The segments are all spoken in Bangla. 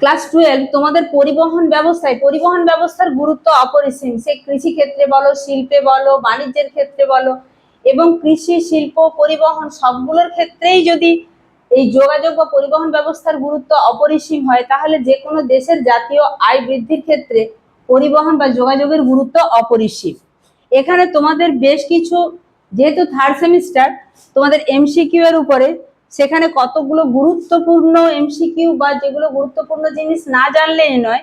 ক্লাস টুয়েলভ তোমাদের পরিবহন ব্যবস্থায়, পরিবহন ব্যবস্থার গুরুত্ব অপরিসীম। সে কৃষি ক্ষেত্রে বলো, শিল্পে বলো, বাণিজ্যের ক্ষেত্রে বলো, এবং কৃষি, শিল্প, পরিবহন সবগুলোর ক্ষেত্রেই যদি এই যোগাযোগ বা পরিবহন ব্যবস্থার গুরুত্ব অপরিসীম হয়, তাহলে যে কোনো দেশের জাতীয় আয় বৃদ্ধির ক্ষেত্রে পরিবহন বা যোগাযোগের গুরুত্ব অপরিসীম। এখানে তোমাদের বেশ কিছু, যেহেতু থার্ড সেমিস্টার তোমাদের এমসিকিউ এর উপরে সেখানে কতগুলো গুরুত্বপূর্ণ এমসিকিউ বা যেগুলো গুরুত্বপূর্ণ জিনিস না জানলেই নয়,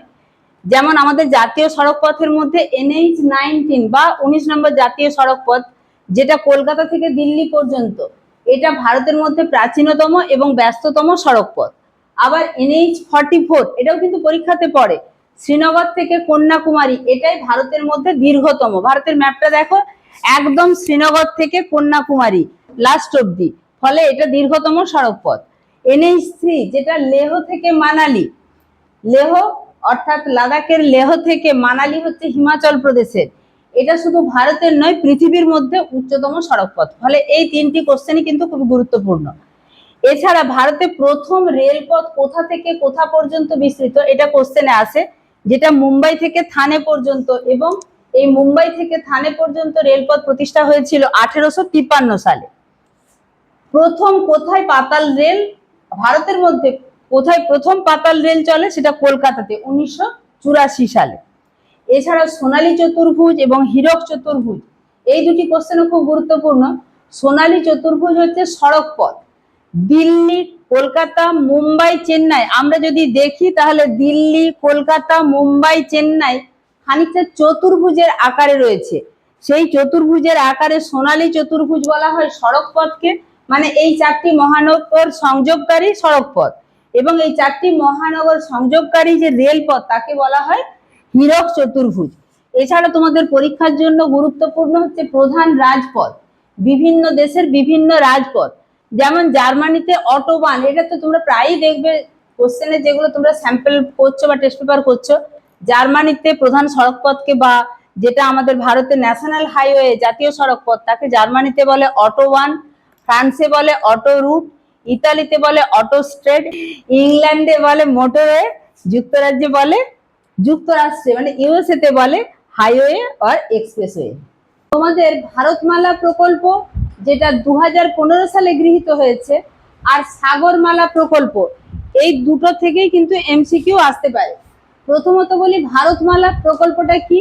যেমন আমাদের জাতীয় সড়ক পথের মধ্যে এনএইচ নাইনটিন বা উনিশ নম্বর জাতীয় সড়ক পথ যেটা কলকাতা থেকে দিল্লি পর্যন্ত, এটা ভারতের মধ্যে প্রাচীনতম এবং ব্যস্ততম সড়ক পথ আবার এনএইচ ফর্টি ফোর এটাও কিন্তু পরীক্ষাতে পড়ে। শ্রীনগর থেকে কন্যাকুমারী, এটাই ভারতের মধ্যে দীর্ঘতম। ভারতের ম্যাপটা দেখো, একদম শ্রীনগর থেকে কন্যাকুমারী লাস্ট অব্দি ফলে এটা দীর্ঘতম সড়ক পথ এনএইচ থ্রি যেটা লেহ থেকে মানালি, লেহ অর্থাৎ লাদাখের লেহ থেকে মানালি হচ্ছে হিমাচল প্রদেশের। এটা শুধু ভারতের নয়, পৃথিবীর মধ্যে উচ্চতম সড়ক পথ ফলে এই তিনটি কোশ্চেনই কিন্তু খুব গুরুত্বপূর্ণ। এছাড়া ভারতে প্রথম রেলপথ কোথা থেকে কোথা পর্যন্ত বিস্তৃত, এটা কোশ্চেনে আসে যেটা মুম্বাই থেকে থানে পর্যন্ত এবং এই মুম্বাই থেকে থানে পর্যন্ত রেলপথ প্রতিষ্ঠা হয়েছিল আঠেরোশো তিপ্পান্ন সালে। প্রথম কোথায় পাতাল রেল? ভারতের মধ্যে কোথায় প্রথম পাতাল রেল চলে? সেটা কলকাতাতে, উনিশশো চুরাশি সালে। এছাড়া সোনালী চতুর্ভুজ এবং হীরক চতুর্ভুজ। এই দুটি কোশ্চেনও খুব গুরুত্বপূর্ণ। সোনালী চতুর্ভুজ হচ্ছে সড়ক পথ দিল্লি, কলকাতা, মুম্বাই, চেন্নাই। আমরা যদি দেখি, তাহলে দিল্লি, কলকাতা, মুম্বাই, চেন্নাই খানিকটা চতুর্ভুজের আকারে রয়েছে। সেই চতুর্ভুজের আকারে সোনালী চতুর্ভুজ বলা হয় সড়ক পথকে মানে এই চারটি মহানগর সংযোগকারী সড়ক পথ এবং এই চারটি মহানগর সংযোগকারী যে রেলপথ, তাকে বলা হয় হীরক চতুর্ভুজ। এছাড়া তোমাদের পরীক্ষার জন্য গুরুত্বপূর্ণ হচ্ছে প্রধান রাজপথ। বিভিন্ন দেশের বিভিন্ন রাজপথ। যেমন জার্মানিতে অটোবান, এটা তো তোমরা প্রায়ই দেখবে কোশ্চেনে যেগুলো তোমরা স্যাম্পল করছ বা টেস্ট পেপার করছ। জার্মানিতে প্রধান সড়ক পথকে বা যেটা আমাদের ভারতের ন্যাশনাল হাইওয়ে জাতীয় সড়ক পথ তাকে জার্মানিতে বলে অটোবান। ফ্রান্সে বলে অটো রুট, ইতালিতে বলে অটো স্ট্রেট, ইংল্যান্ডে বলে মোটরওয়ে, যুক্তরাজ্যে বলে যুক্তরাষ্ট্রে মানে ইউএসএ তে বলে হাইওয়ে আর এক্সপ্রেসওয়ে। তোমাদের ভারতমালা প্রকল্প যেটা দু হাজার পনেরো সালে গৃহীত হয়েছে আর সাগরমালা প্রকল্প, এই দুটো থেকেই কিন্তু এমসিকিউ আসতে পারে। প্রথমত বলি ভারতমালা প্রকল্পটা কি?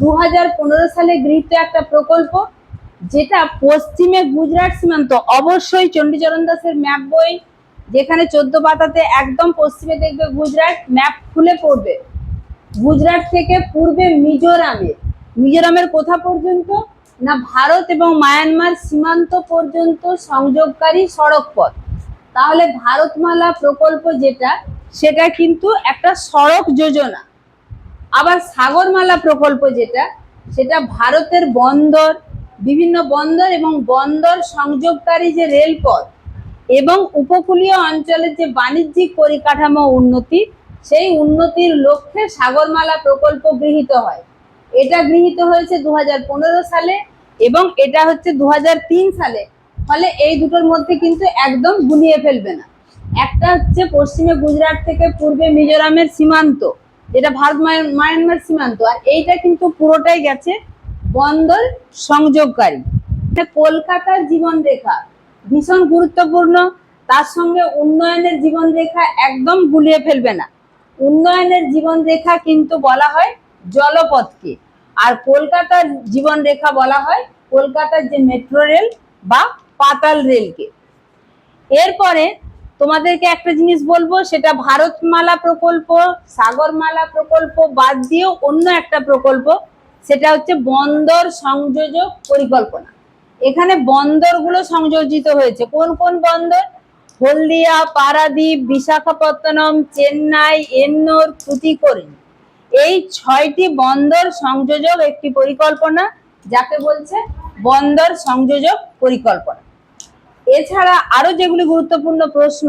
দু হাজার পনেরো সালে গৃহীত একটা প্রকল্প যেটা পশ্চিমে গুজরাট সীমান্ত, অবশ্যই চণ্ডীচরণ দাসের ম্যাপ বই, যেখানে চোদ্দ পাতাতে একদম পশ্চিমে দেখবে গুজরাট ম্যাপ খুলে পড়বে। গুজরাট থেকে পূর্বে মিজোরামে। মিজোরামের কোথা পর্যন্ত? না ভারত এবং মায়ানমার সীমান্ত পর্যন্ত সংযোগকারী সড়ক পথ তাহলে ভারতমালা প্রকল্প যেটা, সেটা কিন্তু একটা সড়ক যোজনা। আবার সাগরমালা প্রকল্প যেটা, সেটা ভারতের বন্দর বিভিন্ন বন্দর এবং বন্দর সংযোগকারী যে রেলপথ এবং উপকূলীয় অঞ্চলের যে বাণিজ্যিক পরিকাঠামো উন্নতি, সেই উন্নতির লক্ষ্যে সাগরমালা প্রকল্প গৃহীত হয়। এটা গৃহীত হয়েছে দু হাজার পনেরো সালে এবং এটা হচ্ছে দু হাজার তিন সালে। ফলে এই দুটোর মধ্যে কিন্তু একদম গুলিয়ে ফেলবে না। একটা হচ্ছে পশ্চিমে গুজরাট থেকে পূর্বে মিজোরামের সীমান্ত, যেটা ভারত মায়ানমার সীমান্ত, আর এইটা কিন্তু পুরোটাই গেছে বন্দর সংযোগকারী। কলকাতার জীবনরেখা, ভীষণ গুরুত্বপূর্ণ। তার সঙ্গে উন্নয়নের জীবনরেখা একদম গুলিয়ে ফেলবে না। উন্নয়নের জীবনরেখা কিন্তু বলা হয় জলপথকে। আর কলকাতার জীবনরেখা বলা হয় কলকাতার যে মেট্রো রেল বা পাতাল রেলকে। এরপরে তোমাদেরকে একটা জিনিস বলব, সেটা ভারতমালা প্রকল্প, সাগরমালা প্রকল্প বাদ দিয়েও অন্য একটা প্রকল্প সেটা হচ্ছে বন্দর সংযোজক পরিকল্পনা। এখানে বন্দরগুলো সংযোজিত হয়েছে। কোন কোন বন্দর? হলদিয়া, পারাদ্বীপ, বিশাখাপত্তনম, চেন্নাই, এন্নোর টুটিকোরিন এই ছয়টি বন্দর সংযোজক একটি পরিকল্পনা, যাকে বলছে বন্দর সংযোজক পরিকল্পনা। এছাড়া আরও যেগুলি গুরুত্বপূর্ণ প্রশ্ন,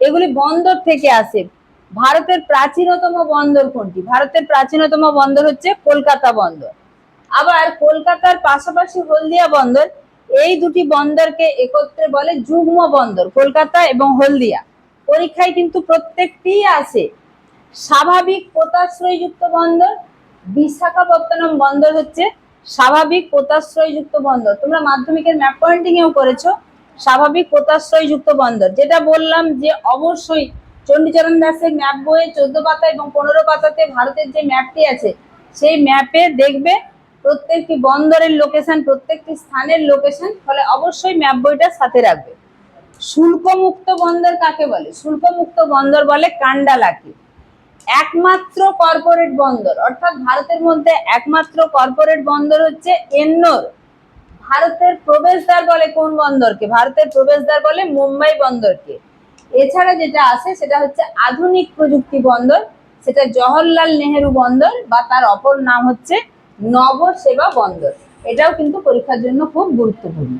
এগুলি বন্দর থেকে আসে। ভারতের প্রাচীনতম বন্দর কোনটি? ভারতের প্রাচীনতম বন্দর হচ্ছে কলকাতা বন্দর। আবার কলকাতার পাশাপাশি হলদিয়া বন্দর, এই দুটি বন্দরকে একত্রে বলে যুগ্ম বন্দর, কলকাতা এবং হলদিয়া। পরীক্ষায় কিন্তু প্রত্যেকটি আছে। স্বাভাবিক পোতাশ্রয়যুক্ত বন্দর, বিশাখাপত্তনম বন্দর হচ্ছে স্বাভাবিক পোতাশ্রয়যুক্ত বন্দর। তোমরা মাধ্যমিকের ম্যাপ পয়েন্টিং এও করেছ, স্বাভাবিক পোতাশ্রয়যুক্ত বন্দর। যেটা বললাম যে অবশ্যই চণ্ডীচরণ দাসের ম্যাপ বইয়ে চোদ্দ পাতা এবং পনেরো পাতাতে ভারতের যে ম্যাপটি আছে, সেই ম্যাপে দেখবে প্রত্যেকটি বন্দরের লোকেশন প্রত্যেকটি স্থানের লোকেশন ফলে অবশ্যই ম্যাপ বইটা সাথে রাখবে। শুল্কমুক্ত বন্দর কাকে বলে? শুল্কমুক্ত বন্দর বলে কান্ডালাকে। একমাত্র কর্পোরেট বন্দর, অর্থাৎ ভারতের মধ্যে একমাত্র কর্পোরেট বন্দর হচ্ছে এন্নোর। ভারতের প্রবেশদ্বার বলে কোন বন্দরকে? ভারতের প্রবেশদ্বার বলে মুম্বাই বন্দরকে। এছাড়া যেটা আছে, সেটা হচ্ছে আধুনিক প্রযুক্তি বন্দর। সেটা জওহরলাল নেহেরু বন্দর বা তার অপর নাম হচ্ছে নবসেবা বন্দর। এটাও কিন্তু পরীক্ষার জন্য খুব গুরুত্বপূর্ণ।